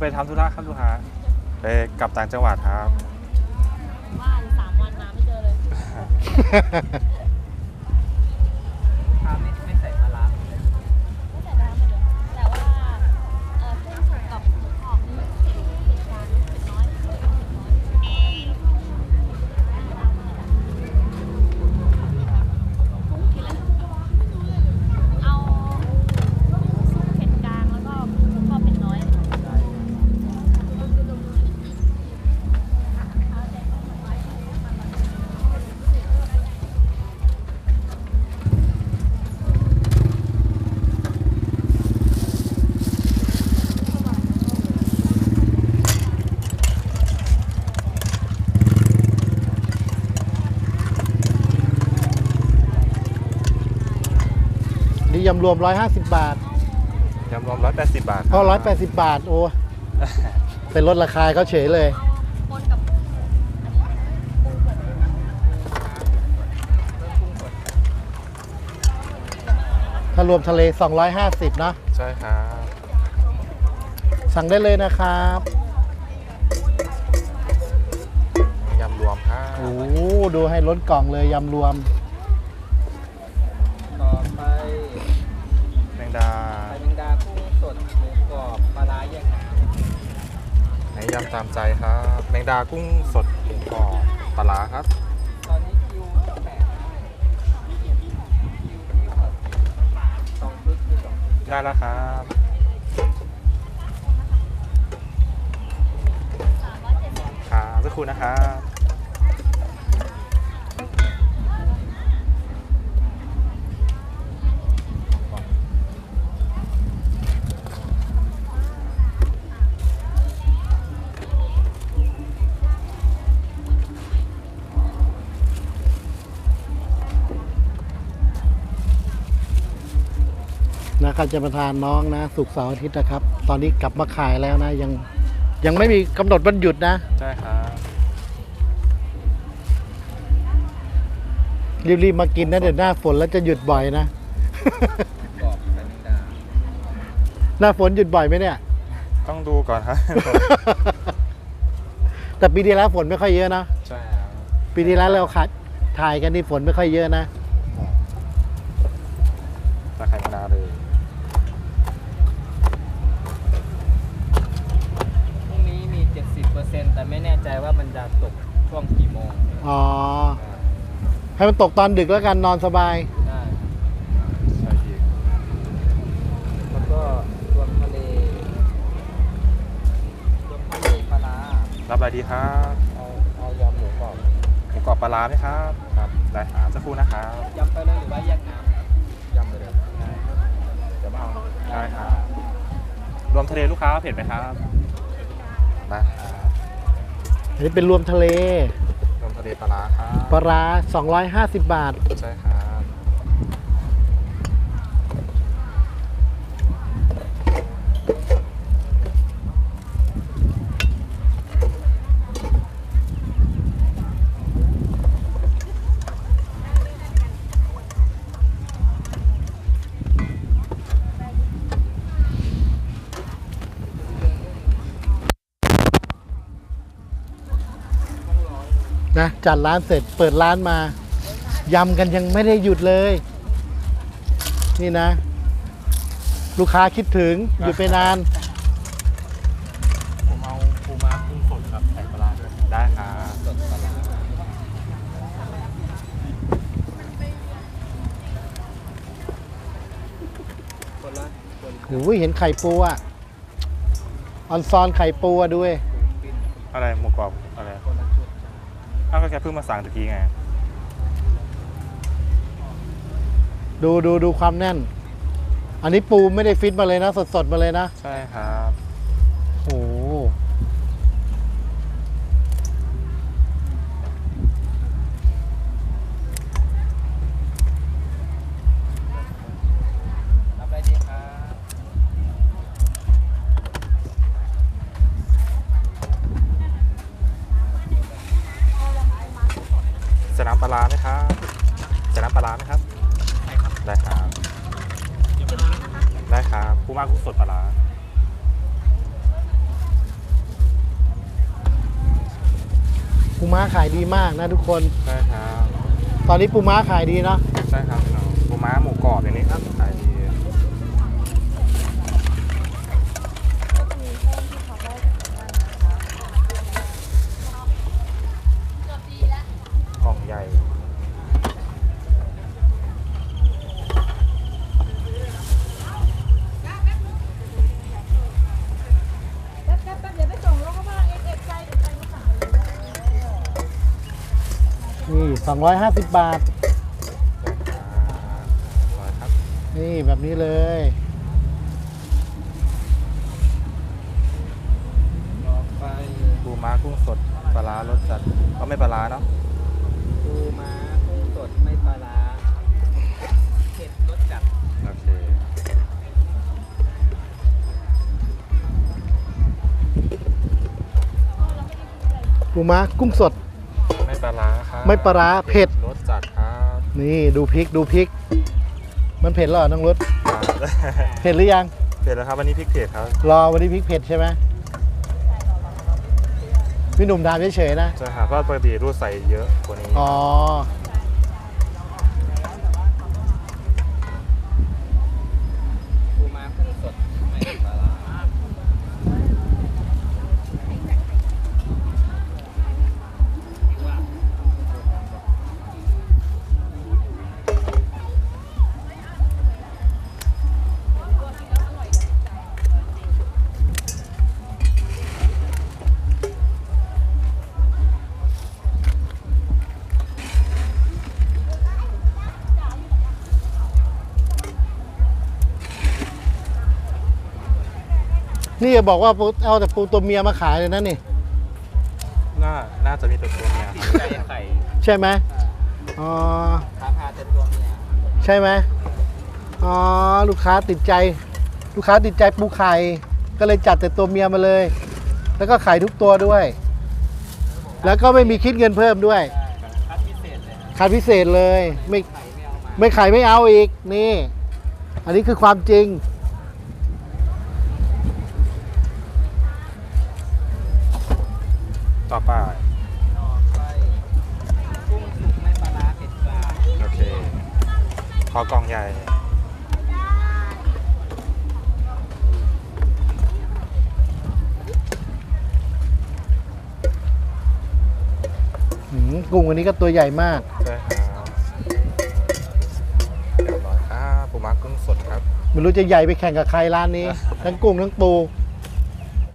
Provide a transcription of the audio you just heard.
ไปทำธุระครับลูกค้าไปกลับต่างจังหวัดครับ ว่าอยู่สามวันมาไม่เจอเลย ยำรวม 150 บาทยำรวมร้อยแปดสิบบาทเพราะ180 บาท โอ้ เป็นลดราคาให้เขาเฉยเลยปนกับอันนี้ปูเปิดถ้ารวมทะเล 250นะใช่ครับสั่งได้เลยนะครับยำรวมครับโอ้โหดูให้ล้นกล่องเลยยำรวม ดาปลาแมงดากุ้งสดหมูกรอบปลาร้าแยกน้ไหนยำตามใจครับ แมงดากุ้งสดหมูกรอบปลาร้าครับำตอนนี้คิวแปดคิวที่สองชุดคือสองชุดได้แล้วครับสามร้อยเจ็ดสิบครับสักครู่นะครับ นะใครจะมาทานน้องนะสุกร์เสาร์อาทิตย์นะครับ ตอนนี้กลับมาขายแล้วนะ ยังยังไม่มีกำหนดวันหยุดนะ ใช่ครับรีบๆมากินนะเดี๋ยวหน้าฝนแล้วจะหยุดบ่อยนะกรอบปลาแมงดาหน้าฝนหยุดบ่อยไหมเนี่ย ต้องดูก่อนครับ แต่ปีที่แล้วฝนไม่ค่อยเยอะนะ ใช่ครับปีที่แล้วเราขัดถ่ายกันนี่ฝนไม่ค่อยเยอะนะ ตะไคร้แมงดาเลย 10%แต่ไม่แน่ใจว่ามันจะตกช่วงกี่โมงอ๋อ ให้มันตกตอนดึกแล้วกันนอนสบาย ได้ใช่พี่แล้วก็รวมทะเลรวมทะเลปลาร้ารับอะไรดีครับเอาเอายำหมูกรอบหมูกรอบปลาร้าไหมครับครับได้ครับสักครู่นะครับยำไปเลยหรือว่าแยกน้ำยำไปเลยได้เดี๋ยวมาเอาได้ครับรวมทะเลลูกค้าเผ็ดไหมครับ ได้ครับอันนี้เป็นรวมทะเลรวมทะเลปลาร้าครับปลาร้า250 บาท ใช่ครับ นะจัดร้านเสร็จเปิดร้านมายำกันยังไม่ได้หยุดเลย นี่นะ ลูกค้าคิดถึงหยุดไปนาน ผมเอาปูม้ากุ้งสดครับใส่ปลาร้าด้วยได้ครับสดปลาร้าคนละคนโอ้ยเห็นไข่ปูอะออนซอนไข่ปูอะด้วยปิ้นอะไรหมูกรอบอะไรคนละชุดจ้ะ อ้าวก็แค่เพิ่งมาสั่งตะกี้ไง ดูดูดูความแน่น อันนี้ปูไม่ได้ฟิตมาเลยนะ สดสดๆมาเลยนะ ใช่ครับ ปูม้ากุ้สดปลาร้าปูม้าขายดีมากนะทุกคน ใช่ครับ ตอนนี้ปูม้าขายดีเนาะ ใช่ครับปูม้าหมูกรอบอย่างนี้ครับขาย 250 บาทสวยครับ นี่แบบนี้เลย ต่อไปปูม้ากุ้งสดปลาร้ารสจัดก็ไม่ปลาร้าเนาะปูม้ากุ้งสดไม่ปลาร้าเผ็ดรสจัดโอเคปูม้ากุ้งสด ไม่ปลาร้าเผ็ด รสจัดครับนี่ดูพริกดูพริก มันเผ็ดเหรอน้องรถครับเผ็ดหรือยัง เผ็ดแล้วครับวันนี้พริกเผ็ดครับ รอวันนี้พริกเผ็ดใช่ไหมพี่หนุ่มทานเฉยๆนะ ใช่ครับเพราะปกติรูดใส่เยอะกว่านี้ อ๋อ นี่จะบอกว่าปูเอาแต่ปูตัวเมียมาขายเลยนะนี่ น่า น่าจะมีตัวตัวเนี้ยติดใจไข่ใช่ไหมอ๋อทาพาแต่ตัวเมียใช่ไหมอ๋อ ลูกค้าติดใจ ลูกค้าติดใจปูไข่ ก็เลยจัดแต่ตัวเมียมาเลย แล้วก็ขายทุกตัวด้วย แล้วก็ไม่มีคิดเงินเพิ่มด้วย คัดพิเศษเลยนะคัดพิเศษเลย ไม่ ไข่ไม่เอามาไม่ขายไม่เอาอีก นี่ อันนี้คือความจริง ต่อไป ต่อไปกุ้งสุกไม่ปลาร้าเผ็ดกลางโอเค ขอกล่องใหญ่ หืมกุ้งอันนี้ก็ตัวใหญ่มาก ใช่ครับเรียบร้อยครับปูม้ากุ้งสดครับ ไม่รู้จะใหญ่ไปแข่งกับใครร้านนี้ ทั้งกุ้งทั้งปูใ